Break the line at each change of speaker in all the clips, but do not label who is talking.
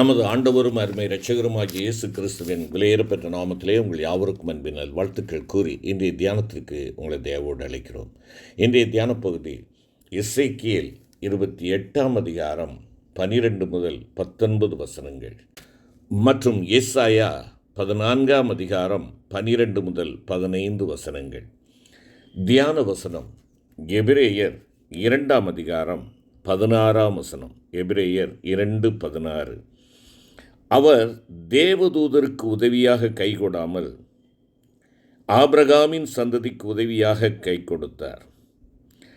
நமது ஆண்டவரும் அருமை இரட்சகருமாகிய இயேசு கிறிஸ்துவின் விலையேறப்பெற்ற நாமத்திலே உங்கள் யாவருக்கும் அன்பினால் வாழ்த்துக்கள் கூறி இன்றைய தியானத்திற்கு உங்களை தேவோடு அழைக்கிறோம். இன்றைய தியான பகுதி இசைக்கியல் இருபத்தி எட்டாம் அதிகாரம் பனிரெண்டு முதல் பத்தொன்பது வசனங்கள். மற்றும் ஏசாயா பதினான்காம் அதிகாரம் பனிரெண்டு முதல் பதினைந்து வசனங்கள். தியான வசனம் எபிரேயர் இரண்டாம் அதிகாரம் பதினாறாம் வசனம். எபிரேயர் இரண்டு பதினாறு. அவர் தேவதூதருக்கு உதவியாக கை கொடாமல் ஆபிரகாமின் சந்ததிக்கு உதவியாக கை கொடுத்தார்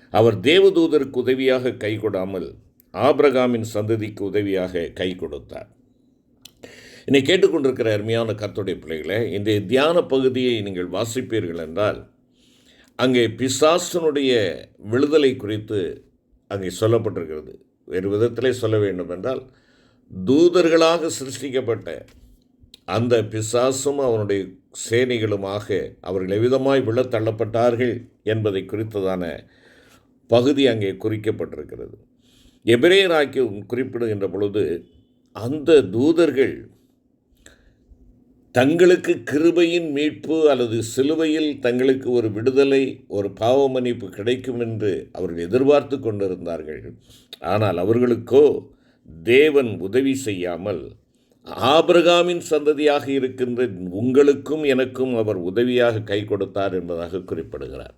அவர் தேவதூதருக்கு உதவியாக கை கொடாமல் ஆபிரகாமின் சந்ததிக்கு உதவியாக கை கொடுத்தார் என்னை கேட்டுக்கொண்டிருக்கிற அருமையான கத்துடைய பிள்ளைகளை இந்த தியான பகுதியை நீங்கள் வாசிப்பீர்கள் என்றால் அங்கே பிசாசனுடைய விடுதலை குறித்து அங்கே சொல்லப்பட்டிருக்கிறது. வேறு விதத்திலே சொல்ல வேண்டும் என்றால் தூதர்களாக சிருஷ்டிக்கப்பட்ட அந்த பிசாசும் அவனுடைய சேனைகளுமாக அவர்கள் எவ்விதமாய் விழத்தள்ளப்பட்டார்கள் என்பதை குறித்ததான பகுதி அங்கே குறிக்கப்பட்டிருக்கிறது. எபிரேயராக்கி குறிப்பிடுகின்ற பொழுது அந்த தூதர்கள் தங்களுக்கு கிருபையின் மீட்பு அல்லது சிலுவையில் தங்களுக்கு ஒரு விடுதலை ஒரு பாவ மன்னிப்பு கிடைக்கும் என்று அவர்கள் எதிர்பார்த்து கொண்டிருந்தார்கள். ஆனால் அவர்களுக்கோ தேவன் உதவி செய்யாமல் ஆபிரகாமின் சந்ததியாக இருக்கின்ற உங்களுக்கும் எனக்கும் அவர் உதவியாக கை கொடுத்தார் என்பதாக குறிப்பிடுகிறார்.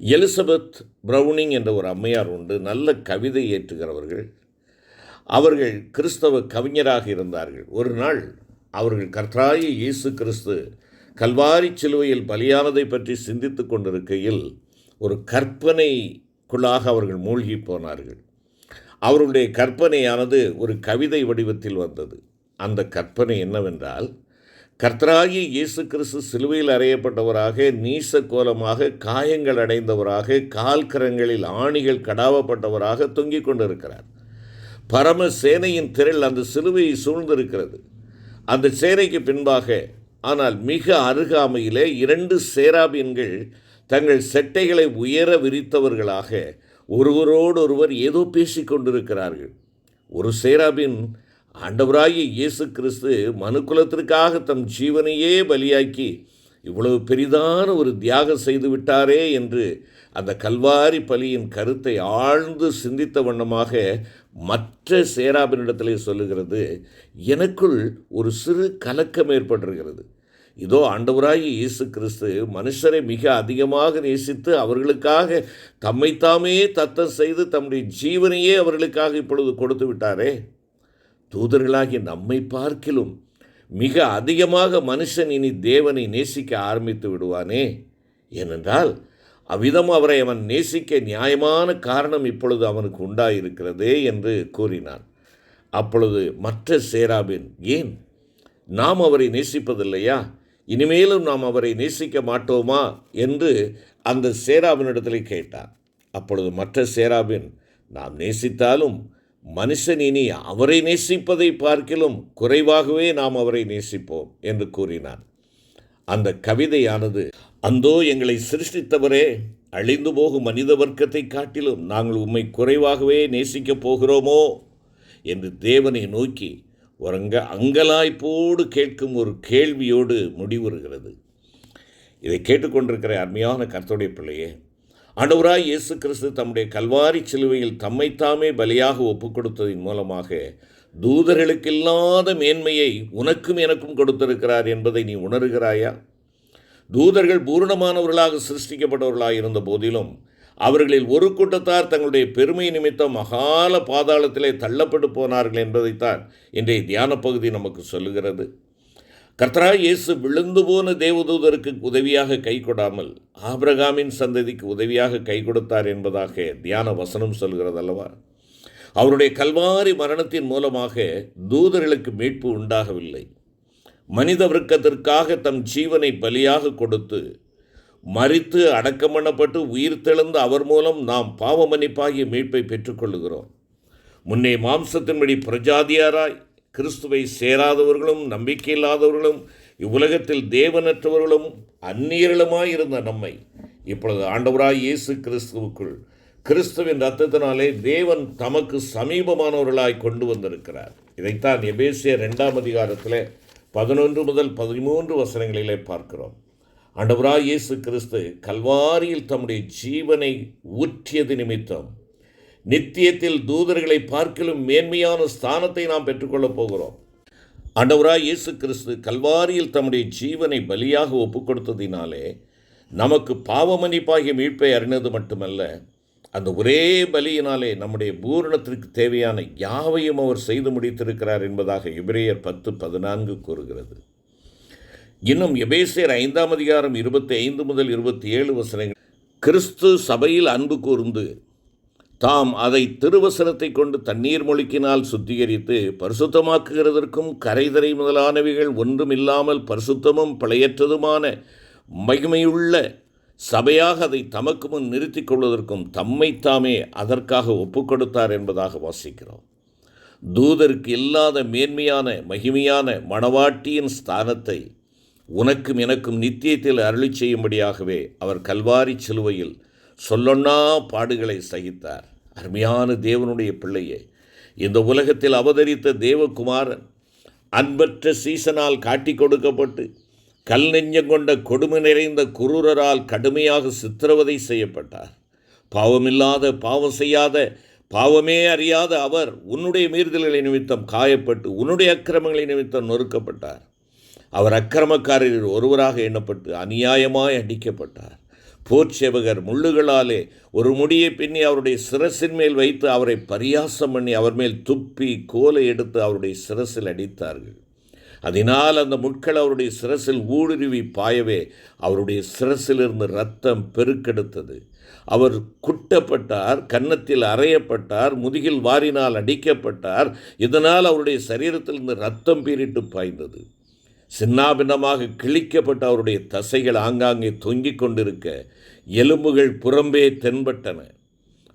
எலிசபெத் ப்ரௌனிங் என்ற ஒரு அம்மையார் உண்டு. நல்ல கவிதை ஏற்றுகிறவர்கள். அவர்கள் கிறிஸ்தவ கவிஞராக இருந்தார்கள். ஒரு நாள் அவர்கள் கர்த்தராய இயேசு கிறிஸ்து கல்வாரி சிலுவையில் பலியானதை பற்றி சிந்தித்து கொண்டிருக்கையில் ஒரு கற்பனைக்குள்ளாக அவர்கள் மூழ்கி போனார்கள். அவருடைய கற்பனையானது ஒரு கவிதை வடிவத்தில் வந்தது. அந்த கற்பனை என்னவென்றால் கர்த்தராகி இயேசு கிறிஸ்து சிலுவையில் அறையப்பட்டவராக நீச கோலமாக காயங்கள் அடைந்தவராக கால் கரங்களில் ஆணிகள் கடாவப்பட்டவராக தொங்கிக் கொண்டிருக்கிறார். பரம சேனையின் திரள் அந்த சிலுவையை சூழ்ந்திருக்கிறது. அந்த சேனைக்கு பின்பாக ஆனால் மிக அருகாமையிலே இரண்டு சேராபியன்கள் தங்கள் செட்டைகளை உயர விரித்தவர்களாக ஒருவரோடொருவர் ஏதோ பேசிக் கொண்டிருக்கிறார்கள் ஒரு சேராபின் ஆண்டவராகிய இயேசு கிறிஸ்து மனுக்குலத்திற்காக தம் ஜீவனையே பலியாக்கி இவ்வளவு பெரிதான ஒரு தியாகம் செய்து விட்டாரே என்று அந்த கல்வாரி பலியின் கருத்தை ஆழ்ந்து சிந்தித்த வண்ணமாக மற்ற சேராபினிடத்திலே சொல்லுகிறது. எனக்குள் ஒரு சிறு கலக்கம் ஏற்பட்டிருக்கிறது. இதோ ஆண்டவராகி இயேசு கிறிஸ்து மனுஷரை மிக அதிகமாக நேசித்து அவர்களுக்காக தம்மைத்தாமே தத்தம் செய்து தம்முடைய ஜீவனையே அவர்களுக்காக இப்பொழுது கொடுத்து விட்டாரே. தூதர்களாகி நம்மை பார்க்கிலும் மிக அதிகமாக மனுஷன் இனி தேவனை நேசிக்க ஆரம்பித்து விடுவானே. ஏனென்றால் அவ்விதம் அவரை அவன் நேசிக்க நியாயமான காரணம் இப்பொழுது அவனுக்கு உண்டாயிருக்கிறதே என்று கூறினான். அப்பொழுது மற்ற சேராபின் ஏன்? நாம் அவரை நேசிப்பதில்லையா? இனிமேலும் நாம் அவரை நேசிக்க மாட்டோமா என்று அந்த சேராபினிடத்தில் கேட்டான் அப்பொழுது மற்ற சேராபின் நாம் நேசித்தாலும் மனுஷன் இனி அவரை நேசிப்பதை பார்க்கிலும் குறைவாகவே நாம் அவரை நேசிப்போம் என்று கூறினான். அந்த கவிதையானது அந்தோ எங்களை சிருஷ்டித்தவரே அழிந்து போகும் மனித வர்க்கத்தை காட்டிலும் நாங்கள் உம்மை குறைவாகவே நேசிக்கப் போகிறோமோ? என்று தேவனை நோக்கி ஒரு அங்கலாய்ப்போடு கேட்கும் ஒரு கேள்வியோடு முடிவுறுகிறது. இதை கேட்டுக்கொண்டிருக்கிற அருமையான கர்த்தருடைய பிள்ளையே ஆண்டவராய் இயேசு கிறிஸ்து தம்முடைய கல்வாரி சிலுவையில் தம்மைத்தாமே பலியாக ஒப்புக் கொடுத்ததின் மூலமாக தூதர்களுக்கில்லாத மேன்மையை உனக்கும் எனக்கும் கொடுத்திருக்கிறார் என்பதை நீ உணர்கிறாயா? தூதர்கள் பூரணமானவர்களாக சிருஷ்டிக்கப்பட்டவர்களாக இருந்த போதிலும் அவர்களில் ஒரு கூட்டத்தார் தங்களுடைய பெருமை நிமித்தம் மகால பாதாளத்திலே தள்ளப்பட்டு போனார்கள் என்பதைத்தான் இன்றைய தியான பகுதி நமக்கு சொல்லுகிறது. கர்த்தரா இயேசு விழுந்து போன தேவதூதருக்கு உதவியாக கை கொடாமல் ஆபிரகாமின் சந்ததிக்கு உதவியாக கை கொடுத்தார் என்பதாக தியான வசனம் சொல்கிறது அல்லவா? அவருடைய கல்வாரி மரணத்தின் மூலமாக தூதர்களுக்கு மீட்பு உண்டாகவில்லை. மனித விருக்கத்திற்காக தம் ஜீவனை பலியாக கொடுத்து மறித்து அடக்கம் பண்ணப்பட்டு உயிர் தெழுந்த அவர் மூலம் நாம் பாவ மன்னிப்பாகிய மீட்பை பெற்றுக்கொள்கிறோம் முன்னே மாம்சத்தின்படி பிரஜாதியாராய் கிறிஸ்துவை சேராதவர்களும் நம்பிக்கையில்லாதவர்களும் இவ்வுலகத்தில் தேவனற்றவர்களும் அந்நியர்களுமாய் இருந்த நம்மை இப்பொழுது ஆண்டவராய் இயேசு கிறிஸ்துவுக்குள் கிறிஸ்துவின் ரத்தத்தினாலே தேவன் தமக்கு சமீபமானவர்களாய் கொண்டு வந்திருக்கிறார். இதைத்தான் எபேசிய ரெண்டாம் அதிகாரத்தில் பதினொன்று முதல் பதிமூன்று வசனங்களிலே பார்க்கிறோம். ஆண்டவராய் இயேசு கிறிஸ்து கல்வாரியில் தம்முடைய ஜீவனை ஊற்றியது நிமித்தம் நித்தியத்தில் தூதர்களை பார்க்கிலும் மேன்மையான ஸ்தானத்தை நாம் பெற்றுக்கொள்ளப் போகிறோம். ஆண்டவராய் இயேசு கிறிஸ்து கல்வாரியில் தம்முடைய ஜீவனை பலியாக ஒப்பு கொடுத்ததினாலே நமக்கு பாவமன்னிப்பாகிய மீட்பை அறிந்தது மட்டுமல்ல அந்த ஒரே பலியினாலே நம்முடைய பூரணத்திற்கு தேவையான யாவையும் அவர் செய்து முடித்திருக்கிறார் என்பதாக இபிரேயர் பத்து பதினான்கு கூறுகிறது. இன்னும் எபேசியர் ஐந்தாம் அதிகாரம் இருபத்தி ஐந்து முதல் இருபத்தி ஏழு வசனங்கள். கிறிஸ்து சபையில் அன்பு கூர்ந்து தாம் அதை திருவசனத்தை கொண்டு தண்ணீர் மொழிக்கினால் சுத்திகரித்து பரிசுத்தமாக்குகிறதற்கும் கரைதரை முதலானவைகள் ஒன்றுமில்லாமல் பரிசுத்தமும் பிழையற்றதுமான மகிமையுள்ள சபையாக அதை தமக்கு முன் நிறுத்தி கொள்வதற்கும் தம்மைத்தாமே அதற்காக ஒப்புக்கொடுத்தார் என்பதாக வாசிக்கிறோம். தூதருக்கு இல்லாத மேன்மையான மகிமையான மணவாட்டியின் ஸ்தானத்தை உனக்கும் எனக்கும் நித்தியத்தில் அருளி செய்யும்படியாகவே அவர் கல்வாரி சிலுவையில் சொல்லொன்னா பாடுகளை சகித்தார். அருமையான தேவனுடைய பிள்ளையே இந்த உலகத்தில் அவதரித்த தேவகுமாரன் அன்பற்ற சீசனால் காட்டிக் கொடுக்கப்பட்டு கல் நெஞ்சம் கொண்ட கொடுமை நிறைந்த குரூரரால் கடுமையாக சித்திரவதை செய்யப்பட்டார். பாவமில்லாத பாவம் செய்யாத பாவமே அறியாத அவர் உன்னுடைய மீறுதல்களை நிமித்தம் காயப்பட்டு உன்னுடைய அக்கிரமங்களை நிமித்தம் நொறுக்கப்பட்டார். அவர் அக்கிரமக்காரரில் ஒருவராக எண்ணப்பட்டு அநியாயமாய் அடிக்கப்பட்டார். போர்ச்சேவகர் முள்ளுகளாலே ஒரு முடியை பின்னி அவருடைய சிரசின் மேல் வைத்து அவரை பரியாசம் பண்ணி அவர் மேல் துப்பி கோலை எடுத்து அவருடைய சிரசில் அடித்தார்கள். அதனால் அந்த முட்கள் அவருடைய சிரசில் ஊடுருவி பாயவே அவருடைய சிரசிலிருந்து ரத்தம் பெருக்கெடுத்தது. அவர் குட்டப்பட்டார் கன்னத்தில் அறையப்பட்டார் முதுகில் வாரினால் அடிக்கப்பட்டார். இதனால் அவருடைய சரீரத்திலிருந்து ரத்தம் பீரிட்டு பாய்ந்தது. சின்னாபின்னமாக கிழிக்கப்பட்ட அவருடைய தசைகள் ஆங்காங்கே தொங்கிக் கொண்டிருக்க எலும்புகள் புறம்பே தென்பட்டன.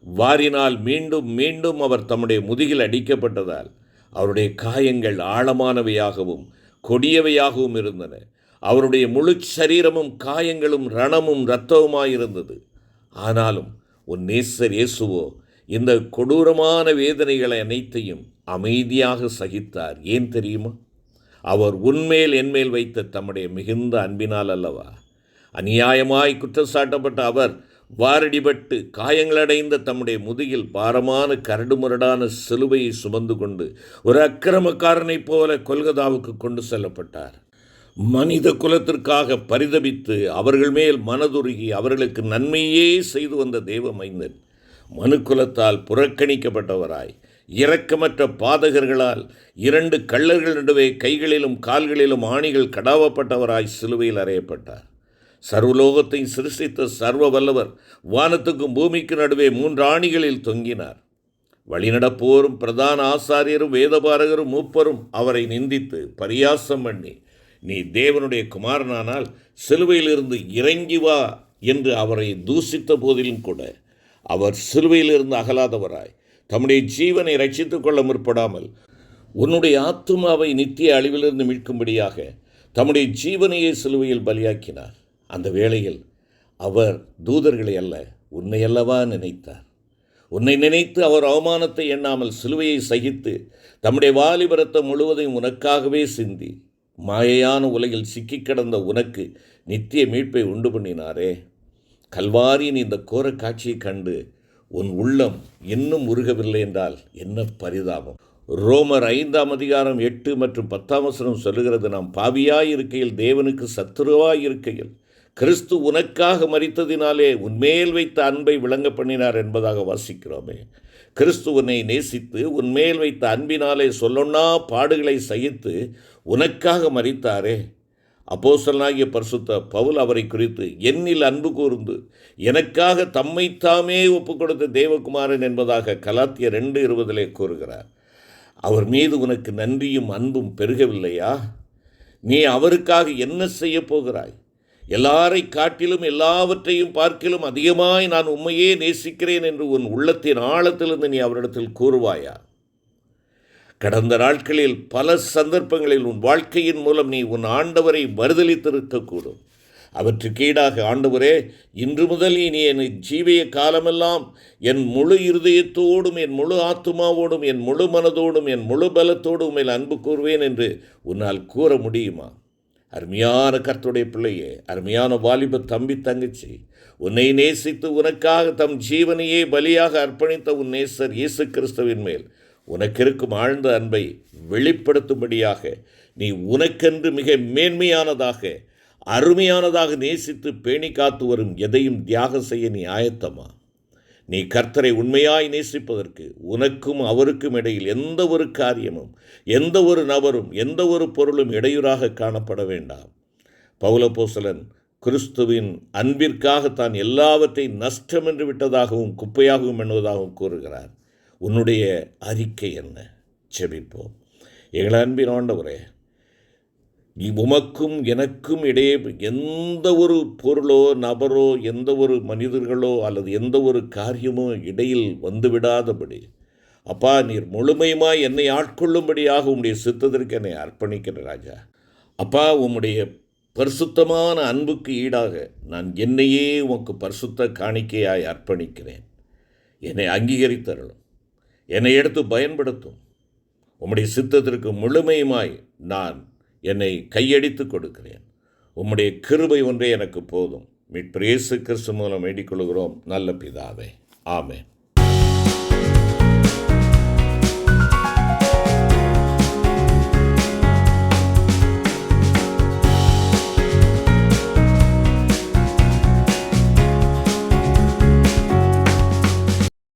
வாரினால் மீண்டும் மீண்டும் அவர் தம்முடைய முதுகில் அடிக்கப்பட்டதால் அவருடைய காயங்கள் ஆழமானவையாகவும் கொடியவையாகவும் இருந்தன. அவருடைய முழு சரீரமும் காயங்களும் ரணமும் இரத்தவுமாயிருந்தது. ஆனாலும் உன் நேசர் இயேசுவோ இந்த கொடூரமான வேதனைகளை அனைத்தையும் அமைதியாக சகித்தார். ஏன் தெரியுமா? அவர் உன்மேல் என்மேல் வைத்த தம்முடைய மிகுந்த அன்பினால் அல்லவா? அநியாயமாய் குற்றச்சாட்டப்பட்ட அவர் வாரடிபட்டு காயங்களடைந்த தம்முடைய முதுகில் பாரமான கரடுமுரடான சிலுவையை சுமந்து கொண்டு ஒரு அக்கிரமக்காரனைப் போல கொல்கதாவுக்கு கொண்டு செல்லப்பட்டார். மனித குலத்திற்காக பரிதபித்து அவர்கள் மேல் மனதுருகி அவர்களுக்கு நன்மையே செய்து வந்த தெய்வ மைந்தன் மனுக்குலத்தால் புறக்கணிக்கப்பட்டவராய் இரக்கமற்ற பாதகர்களால் இரண்டு கள்ளர்கள் நடுவே கைகளிலும் கால்களிலும் ஆணிகள் கடாவப்பட்டவராய் சிலுவையில் அறையப்பட்டார். சர்வலோகத்தை சிருஷ்டித்த சர்வ வல்லவர் வானத்துக்கும் பூமிக்கு நடுவே மூன்று ஆணிகளில் தொங்கினார். வழிநடப்போரும் பிரதான ஆசாரியரும் வேதபாரகரும் மூப்பரும் அவரை நிந்தித்து பரியாசம் பண்ணி நீ தேவனுடைய குமாரனானால் சிலுவையிலிருந்து இறங்கி வா என்று அவரை தூசித்த போதிலும் கூட அவர் சிலுவையிலிருந்து அகலாதவராய் தம்முடைய ஜீவனை ரட்சித்துக் கொள்ள முற்படாமல் உன்னுடைய ஆத்துமாவை நித்திய அழிவிலிருந்து மீட்கும்படியாக தம்முடைய ஜீவனையே சிலுவையில் பலியாக்கினார். அந்த வேளையில் அவர் தூதர்களை அல்ல உன்னை அல்லவா நினைத்தார்? உன்னை நினைத்து அவர் அவமானத்தை எண்ணாமல் சிலுவையை சகித்து தம்முடைய வாலிபரத்தை முழுவதையும் உனக்காகவே சிந்தி மாயையான உலகில் சிக்கி கிடந்த உனக்கு நித்திய மீட்பை உண்டு பண்ணினாரே. கல்வாரியின் இந்த கோர காட்சியை கண்டு உன் உள்ளம் இன்னும் உருகவில்லை என்றால் என்ன பரிதாபம்? ரோமர் ஐந்தாம் அதிகாரம் எட்டு மற்றும் பத்தாம் வசனம் சொல்லுகிறது நாம் பாவியாய் இருக்கையில் தேவனுக்கு சத்துருவாய் இருக்கையில் கிறிஸ்து உனக்காக மறித்ததினாலே உன்மேல் வைத்த அன்பை விளங்க பண்ணினார் என்பதாக வாசிக்கிறோமே. கிறிஸ்து உன்னை நேசித்து உன்மேல் வைத்த அன்பினாலே சொல்லொன்னா பாடுகளை சகித்து உனக்காக மறித்தாரே அப்போசலனாகிய பரிசுத்த பவுல் அவரை குறித்து என்னில் அன்பு கூர்ந்து எனக்காக தம்மைத்தாமே ஒப்புக் கொடுத்த தேவகுமாரன் என்பதாக கலாத்திய ரெண்டு இருபதிலே கூறுகிறார். அவர் மீது உனக்கு நன்றியும் அன்பும் பெருகவில்லையா? நீ அவருக்காக என்ன செய்ய போகிறாய்? எல்லாரை காட்டிலும் எல்லாவற்றையும் பார்க்கிலும் அதிகமாய் நான் உண்மையே நேசிக்கிறேன் என்று உன் உள்ளத்தின் ஆழத்திலிருந்து நீ அவரிடத்தில் கூறுவாயா? கடந்த நாட்களில் பல சந்தர்ப்பங்களில் உன் வாழ்க்கையின் மூலம் நீ உன் ஆண்டவரை மறுதளித்திருக்கக்கூடும் அவற்றுக்கு ஈடாக ஆண்டவரே இன்று முதல் இனி என் ஜீவிய காலமெல்லாம் என் முழு இருதயத்தோடும் என் முழு ஆத்துமாவோடும் என் முழு மனதோடும் என் முழு பலத்தோடும் மேல் அன்பு கூறுவேன் என்று உன்னால் கூற முடியுமா? அருமையான கர்த்துடைய பிள்ளையே அருமையான வாலிப தம்பி தங்கச்சி உன்னை நேசித்து உனக்காக தம் ஜீவனையே பலியாக அர்ப்பணித்த உன் நேசர் இயேசு கிறிஸ்துவின் மேல் உனக்கிருக்கும் ஆழ்ந்த அன்பை வெளிப்படுத்தும்படியாக நீ உனக்கென்று மிக மேன்மையானதாக அருமையானதாக நேசித்து பேணி காத்து வரும் எதையும் தியாகம் செய்ய நீ ஆயத்தமா? நீ கர்த்தரை உண்மையாய் நேசிப்பதற்கு உனக்கும் அவருக்கும் இடையில் எந்த ஒரு காரியமும் எந்த ஒரு நபரும் எந்த ஒரு பொருளும் இடையூறாக காணப்பட வேண்டாம். பௌலபோசலன் கிறிஸ்துவின் அன்பிற்காக தான் எல்லாவற்றையும் நஷ்டம் என்று விட்டதாகவும் குப்பையாகவும் எண்ணுவதாகவும் கூறுகிறார். உன்னுடைய அறிக்கை என்ன? செபிப்போம் எங்கள் அன்பின் ஆண்டவரே நீ உமக்கும் எனக்கும் இடையே எந்த ஒரு பொருளோ நபரோ எந்த ஒரு மனிதர்களோ அல்லது எந்த ஒரு காரியமோ இடையில் வந்துவிடாதபடி அப்பா நீர் முழுமையுமாய் என்னை ஆட்கொள்ளும்படியாக உம்முடைய சித்தத்திற்கு என்னை அர்ப்பணிக்கிறேன் ராஜா. அப்பா உம்முடைய பரிசுத்தமான அன்புக்கு ஈடாக நான் என்னையே உமக்கு பரிசுத்த காணிக்கையாய் அர்ப்பணிக்கிறேன். என்னை அங்கீகரித்தருளும். என்னை எடுத்து பயன்படுத்தும். உம்முடைய சித்தத்திற்கு முழுமையுமாய் நான் என்னை கையடித்து கொடுக்கிறேன். உம்முடைய கிருபை ஒன்றே எனக்கு போதும். மீட்பிரேசு கிறிஸ்து மூலம் வேண்டிக் கொள்கிறோம். நல்ல பிதாவே. ஆமேன்.